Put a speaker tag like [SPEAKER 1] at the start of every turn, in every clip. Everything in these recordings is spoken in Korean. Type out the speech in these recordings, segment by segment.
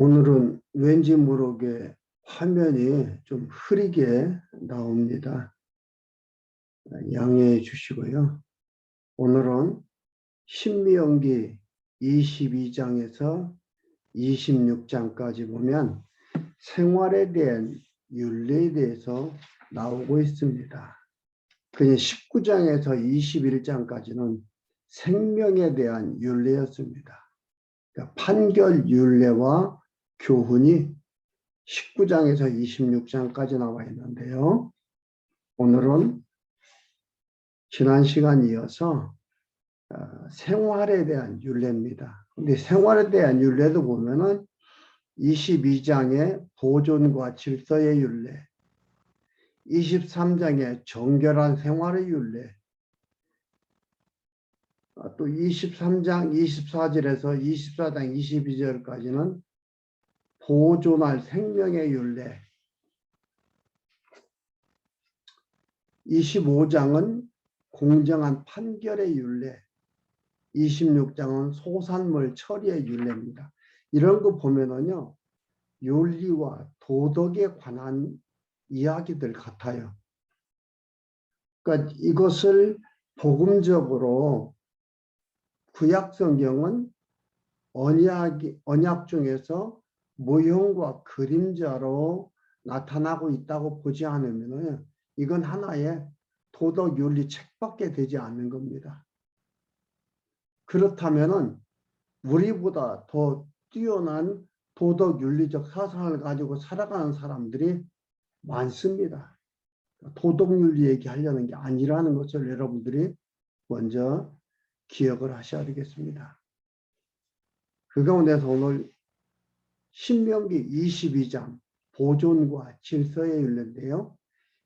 [SPEAKER 1] 오늘은 왠지 모르게 화면이 좀 흐리게 나옵니다. 양해해 주시고요. 오늘은 신미연기 22장에서 26장까지 보면 생활에 대한 윤리에 대해서 나오고 있습니다. 그냥 19장에서 21장까지는 생명에 대한 윤리였습니다. 그러니까 판결 윤례와 교훈이 19장에서 26장까지 나와 있는데요. 오늘은 지난 시간 이어서 어, 생활에 대한 윤례입니다. 근데 생활에 대한 윤례도 보면은 22장의 보존과 질서의 윤례, 23장의 정결한 생활의 윤례, 어, 또 23장 24절에서 24장 22절까지는 보존할 생명의 윤례 25장은 공정한 판결의 윤례 26장은 소산물 처리의 윤례입니다. 이런 거 보면은요 윤리와 도덕에 관한 이야기들 같아요. 그러니까 이것을 복음적으로 구약 성경은 언약 언약 중에서 모형과 그림자로 나타나고 있다고 보지 않으면 이건 하나의 도덕 윤리 책밖에 되지 않는 겁니다. 그렇다면 우리보다 더 뛰어난 도덕 윤리적 사상을 가지고 살아가는 사람들이 많습니다. 도덕 윤리 얘기하려는 게 아니라는 것을 여러분들이 먼저 기억을 하셔야 되겠습니다. 그 가운데서 오늘 신명기 22장 보존과 질서의 윤례인데요.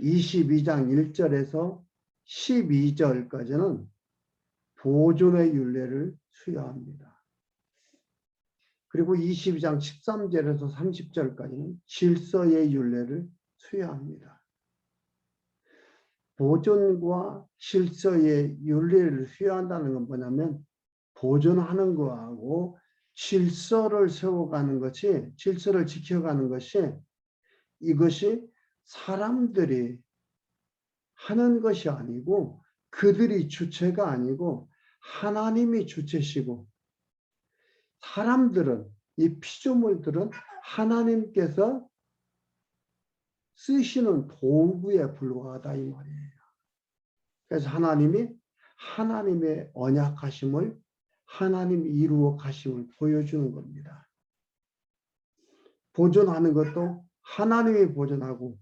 [SPEAKER 1] 22장 1절에서 12절까지는 보존의 윤례를 수여합니다. 그리고 22장 13절에서 30절까지는 질서의 윤례를 수여합니다. 보존과 질서의 윤리를 수여한다는 건 뭐냐면 보존하는 거하고 질서를 세워가는 것이 질서를 지켜가는 것이 이것이 사람들이 하는 것이 아니고 그들이 주체가 아니고 하나님이 주체시고 사람들은 이 피조물들은 하나님께서 쓰시는 도구에 불과하다 이 말이에요. 그래서 하나님이 하나님의 언약하심을 하나님이 이루어 가심을 보여주는 겁니다. 보존하는 것도 하나님이 보존하고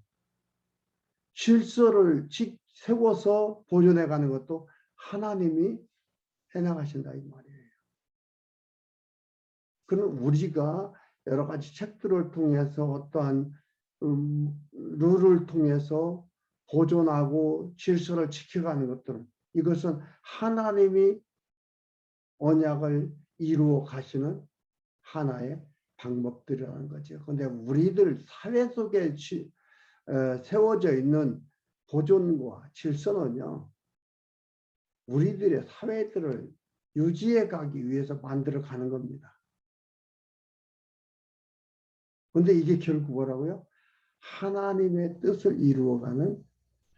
[SPEAKER 1] 질서를 세워서 보존해 가는 것도 하나님이 해나가신다 이 말이에요. 그럼 우리가 여러 가지 책들을 통해서 어떠한 음, 룰을 통해서 보존하고 질서를 지켜가는 것들은 이것은 하나님이 언약을 이루어 가시는 하나의 방법들이라는 거죠. 근데 우리들 사회 속에 어, 세워져 있는 보존과 질서는요, 우리들의 사회들을 유지해 가기 위해서 만들어 가는 겁니다. 근데 이게 결국 뭐라고요? 하나님의 뜻을 이루어가는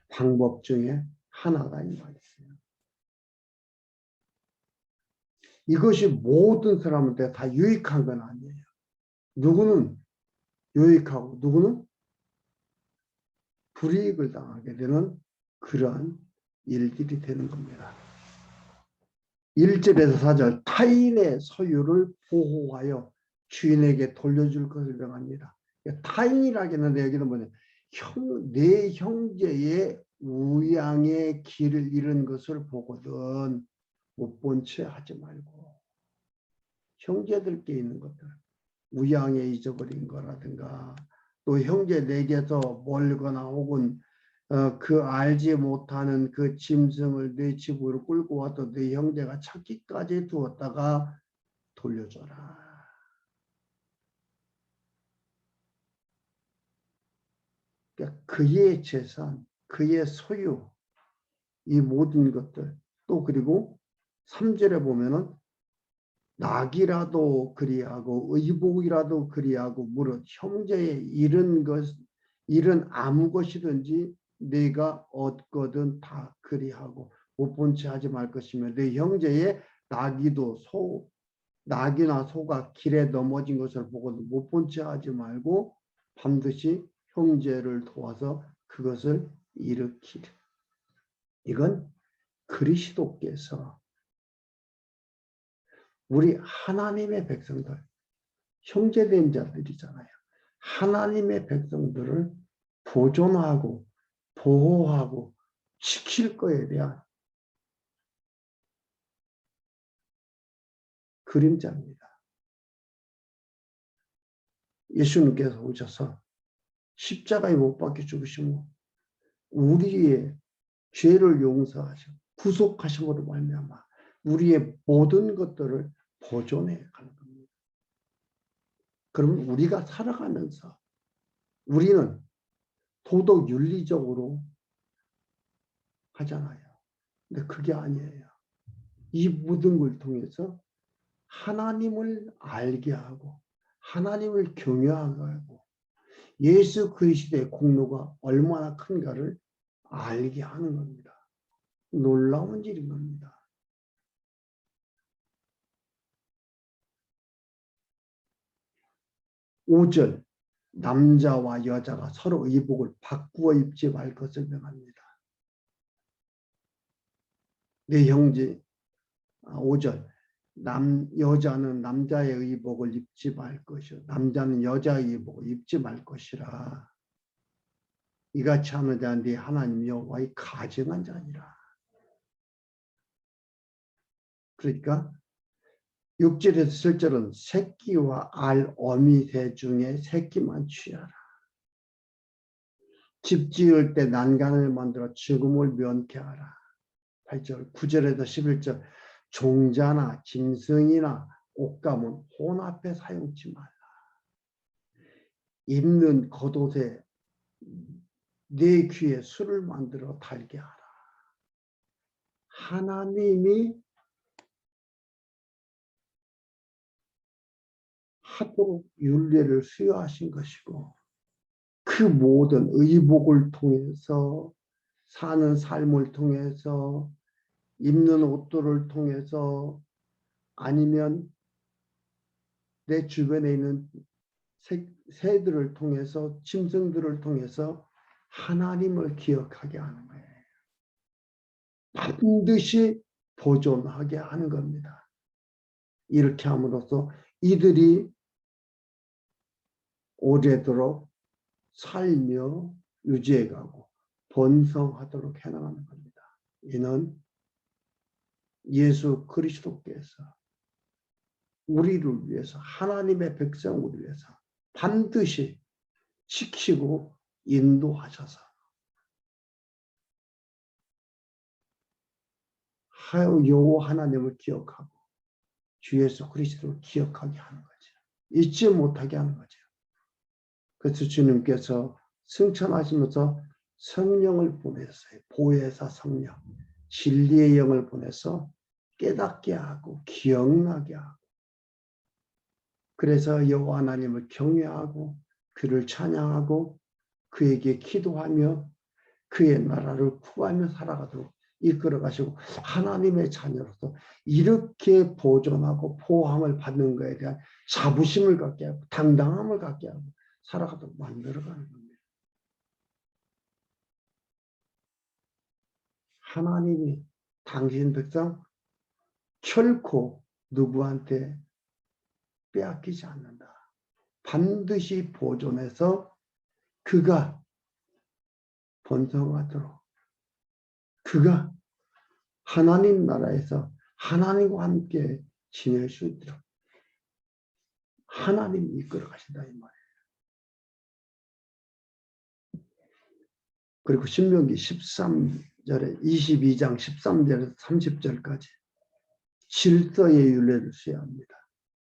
[SPEAKER 1] 방법 중에 하나가 이 말이에요. 이것이 모든 사람한테 다 유익한 건 아니에요. 누구는 유익하고 누구는 불이익을 당하게 되는 그러한 일들이 되는 겁니다. 1절에서 4절 타인의 소유를 보호하여 주인에게 돌려줄 것을 명합니다. 타인이라기는 여기는 뭐냐 형, 내 형제의 우양의 길을 잃은 것을 보거든 못 본 채 하지 말고 형제들께 있는 것들 우양에 잊어버린 거라든가 또 형제 내게서 멀거나 혹은 어, 그 알지 못하는 그 짐승을 내 집으로 끌고 와도 내 형제가 찾기까지 두었다가 돌려줘라. 그러니까 그의 재산, 그의 소유, 이 모든 것들 또 그리고 3절에 보면은 낙이라도 그리하고 의복이라도 그리하고 무릇 형제의 이런 것 이런 아무 것이든지 네가 얻거든 다 그리하고 못 본 채 하지 말 것이며 내 형제의 낙이도 소 낙이나 소가 길에 넘어진 것을 보고도 못 본 채 하지 말고 반드시 형제를 도와서 그것을 일으키리. 이건 그리스도께서 우리 하나님의 백성들, 형제된 자들이잖아요. 하나님의 백성들을 보존하고 보호하고 지킬 거에 대한 그림자입니다. 예수님께서 오셔서 십자가에 못 박혀 죽으시고 우리의 죄를 용서하셔 구속하심으로 말미암아 우리의 모든 것들을 보존해 가는 겁니다. 그러면 우리가 살아가면서 우리는 도덕 윤리적으로 하잖아요. 근데 그게 아니에요. 이 모든 걸 통해서 하나님을 알게 하고 하나님을 경외하게 하고 예수 그리스도의 공로가 얼마나 큰가를 알게 하는 겁니다. 놀라운 일인 겁니다. 오절 남자와 여자가 서로 의복을 바꾸어 입지 말 것을 명합니다. 내 형제. 5절. 아, 남 여자는 남자의 의복을 입지 말 것이요. 남자는 여자의 의복을 입지 말 것이라. 이같이 하는 자는 네 하나님 여호와의 가증한 자니라. 그러니까 6절에서 7절은 새끼와 알 어미 새 중에 새끼만 취하라 집 지을 때 난간을 만들어 죽음을 면케하라 8절 9절에서 11절 종자나 짐승이나 옷감은 혼 앞에 사용치 말라. 입는 겉옷에 내 귀에 술을 만들어 달게 하라. 하나님이 하도록 윤례를 수여하신 것이고 그 모든 의복을 통해서 사는 삶을 통해서 입는 옷들을 통해서 아니면 내 주변에 있는 새, 새들을 통해서 짐승들을 통해서 하나님을 기억하게 하는 거예요. 반드시 보존하게 하는 겁니다. 이렇게 함으로써 이들이 오래도록 살며 유지해가고 번성하도록 해나가는 겁니다. 이는 예수 그리스도께서 우리를 위해서 하나님의 백성을 위해서 반드시 지키고 인도하셔서 여호 하나님을 기억하고 주 예수 그리스도를 기억하게 하는 거죠. 잊지 못하게 하는 거죠. 그래서 주님께서 승천하시면서 성령을 보냈어요. 보혜사 성령, 진리의 영을 보내서 깨닫게 하고 기억나게 하고 그래서 여호와 하나님을 경외하고 그를 찬양하고 그에게 기도하며 그의 나라를 구하며 살아가도록 이끌어 가시고 하나님의 자녀로서 이렇게 보존하고 보호함을 받는 것에 대한 자부심을 갖게 하고 당당함을 갖게 하고 살아가도록 만들어가는 겁니다. 하나님이 당신 백성 결코 누구한테 빼앗기지 않는다. 반드시 보존해서 그가 번성하도록 그가 하나님 나라에서 하나님과 함께 지낼 수 있도록 하나님이 이끌어 가신다 이 말이에요. 그리고 신명기 13절에 22장 13절에서 30절까지 질서의 윤례주셔야 합니다.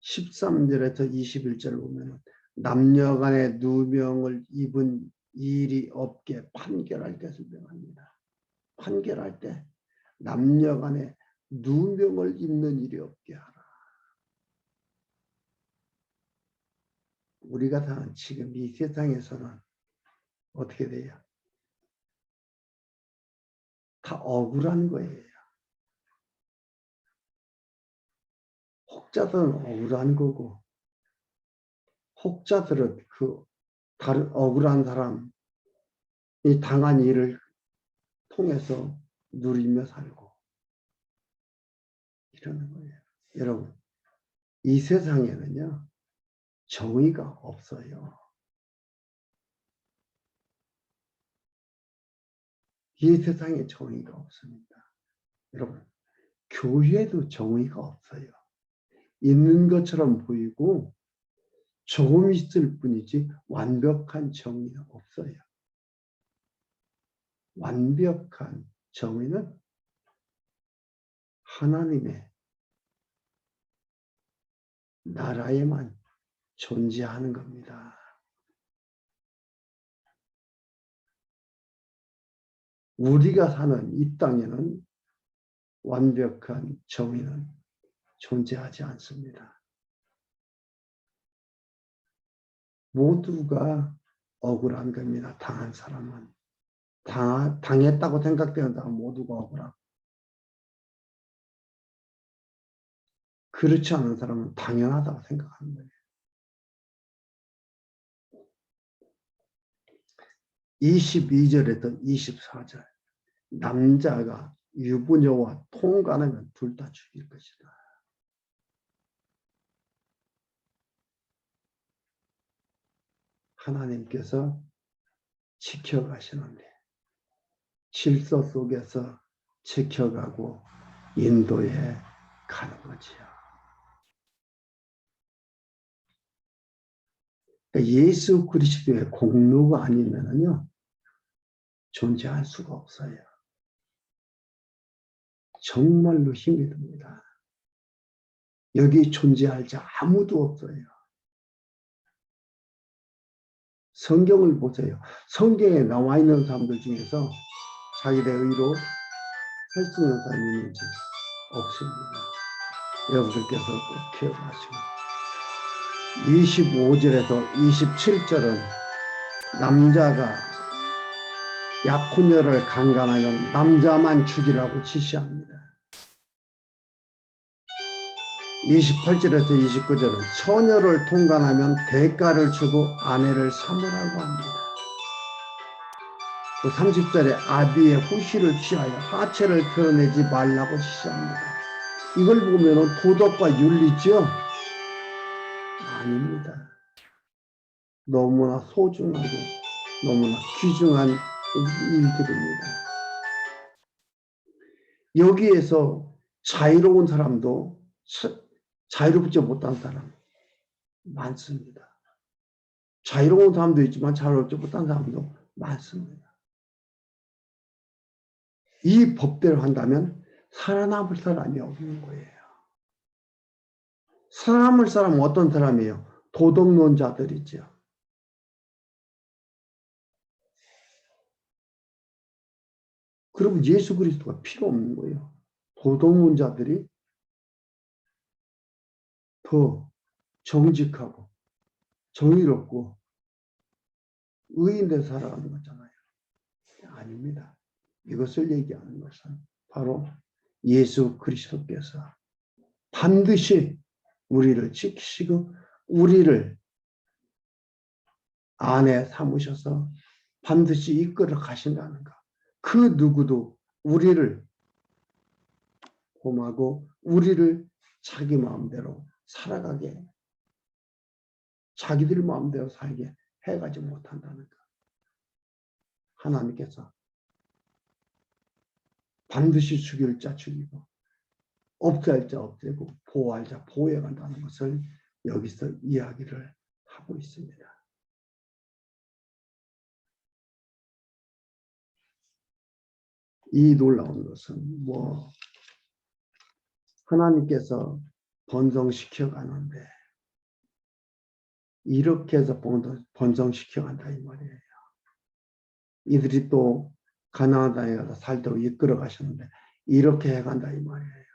[SPEAKER 1] 13절에서 21절 보면 남녀간의 누명을 입은 일이 없게 판결할 때 설명합니다. 판결할 때 남녀간의 누명을 입는 일이 없게 하라. 우리가 사는 지금 이 세상에서는 어떻게 돼요? 다 억울한 거예요. 혹자들은 억울한 거고, 혹자들은 그 다른 억울한 사람이 당한 일을 통해서 누리며 살고 이러는 거예요. 여러분, 이 세상에는요, 정의가 없어요. 이 세상에 정의가 없습니다. 여러분, 교회도 정의가 없어요. 있는 것처럼 보이고 조금 있을 뿐이지 완벽한 정의는 없어요. 완벽한 정의는 하나님의 나라에만 존재하는 겁니다. 우리가 사는 이 땅에는 완벽한 정의는 존재하지 않습니다. 모두가 억울한 겁니다. 당한 사람은. 당, 당했다고 사람 모두가 억울하고. 그렇지 않은 사람은 당연하다고 생각하는 거예요. 22절에서 24절. 남자가 유부녀와 통관하면 둘 다 죽일 것이다. 하나님께서 지켜가시는데 질서 속에서 지켜가고 인도해 가는 거지요. 예수 그리스도의 공로가 아니면은요 존재할 수가 없어요. 정말로 힘이 듭니다. 여기 존재할 자 아무도 없어요. 성경을 보세요. 성경에 나와 있는 사람들 중에서 자기의 의로 살수 있는 사람이 없습니다. 여러분들께서 꼭 기억하시고 25절에서 27절은 남자가 약혼녀를 강간하면 남자만 죽이라고 지시합니다. 28절에서 29절은 처녀를 통관하면 대가를 주고 아내를 삼으라고 합니다. 또 30절에 아비의 후시를 취하여 하체를 드러내지 말라고 지시합니다. 이걸 보면 도덕과 윤리죠? 아닙니다. 너무나 소중하고 너무나 귀중한 일들입니다. 여기에서 자유로운 사람도 자유롭지 못한 사람 많습니다. 자유로운 사람도 있지만 자유롭지 못한 사람도 많습니다. 이 법대로 한다면 살아남을 사람이 없는 거예요. 살아남을 사람은 어떤 사람이에요? 도덕론자들이죠. 그러면 예수 그리스도가 필요 없는 거예요. 도덕론자들이 더 정직하고 정의롭고 의인된 살아가는 거잖아요. 아닙니다. 이것을 얘기하는 것은 바로 예수 그리스도께서 반드시 우리를 지키시고 우리를 안에 삼으셔서 반드시 이끌어 가신다는 것. 그 누구도 우리를 봄하고 우리를 자기 마음대로 살아가게 자기들 마음대로 살게 해가지 못한다는 것. 하나님께서 반드시 죽일 자 죽이고 없앨 자 없애고 보호할 자 보호해 간다는 것을 여기서 이야기를 하고 있습니다. 이 놀라운 것은 뭐 하나님께서 번성시켜 가는데 이렇게 해서 번성시켜 간다 이 말이에요. 이들이 또 가나안 땅에 가서 살도록 이끌어 가셨는데 이렇게 해 간다 이 말이에요.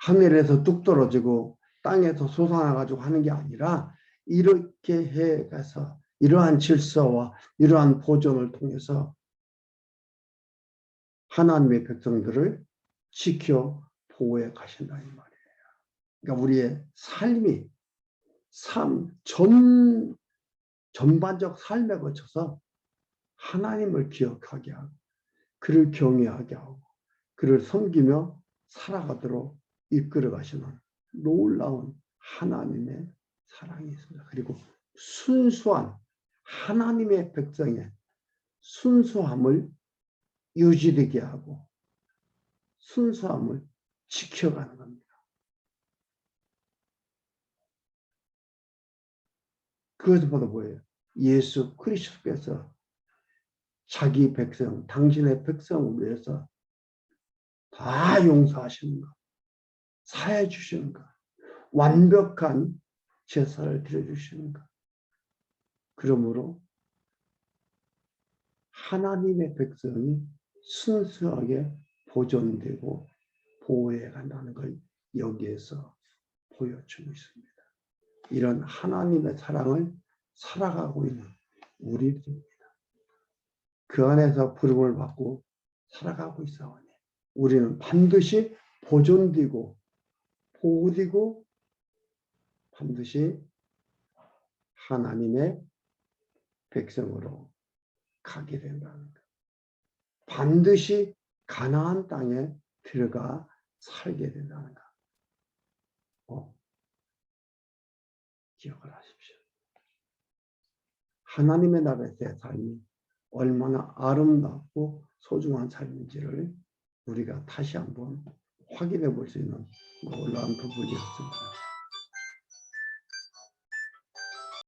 [SPEAKER 1] 하늘에서 뚝 떨어지고 땅에서 솟아나 가지고 하는 게 아니라 이렇게 해가서 이러한 질서와 이러한 보존을 통해서 하나님의 백성들을 지켜 보호해 가신다 이 말이에요. 그러니까 우리의 삶이 삶 전 전반적 삶에 거쳐서 하나님을 기억하게 하고 그를 경외하게 하고 그를 섬기며 살아가도록 이끌어 가시는 놀라운 하나님의 사랑이 있습니다. 그리고 순수한 하나님의 백성의 순수함을 유지되게 하고 순수함을 지켜가는 겁니다. 그것보다 뭐예요? 예수 그리스도께서 자기 백성, 당신의 백성을 위해서 다 용서하시는 것, 사해 주시는 것, 완벽한 제사를 드려주시는 것. 그러므로 하나님의 백성이 순수하게 보존되고 보호해 간다는 걸 여기에서 보여주고 있습니다. 이런 하나님의 사랑을 살아가고 있는 우리들입니다. 그 안에서 부름을 받고 살아가고 있어오니 우리는 반드시 보존되고 보호되고 반드시 하나님의 백성으로 가게 된다는 것. 반드시 가나안 땅에 들어가 살게 된다는 것. 어, 기억을 하십시오. 하나님의 나라에서의 삶이 얼마나 아름답고 소중한 삶인지를 우리가 다시 한번 확인해 볼 수 있는 놀라운 부분이었습니다.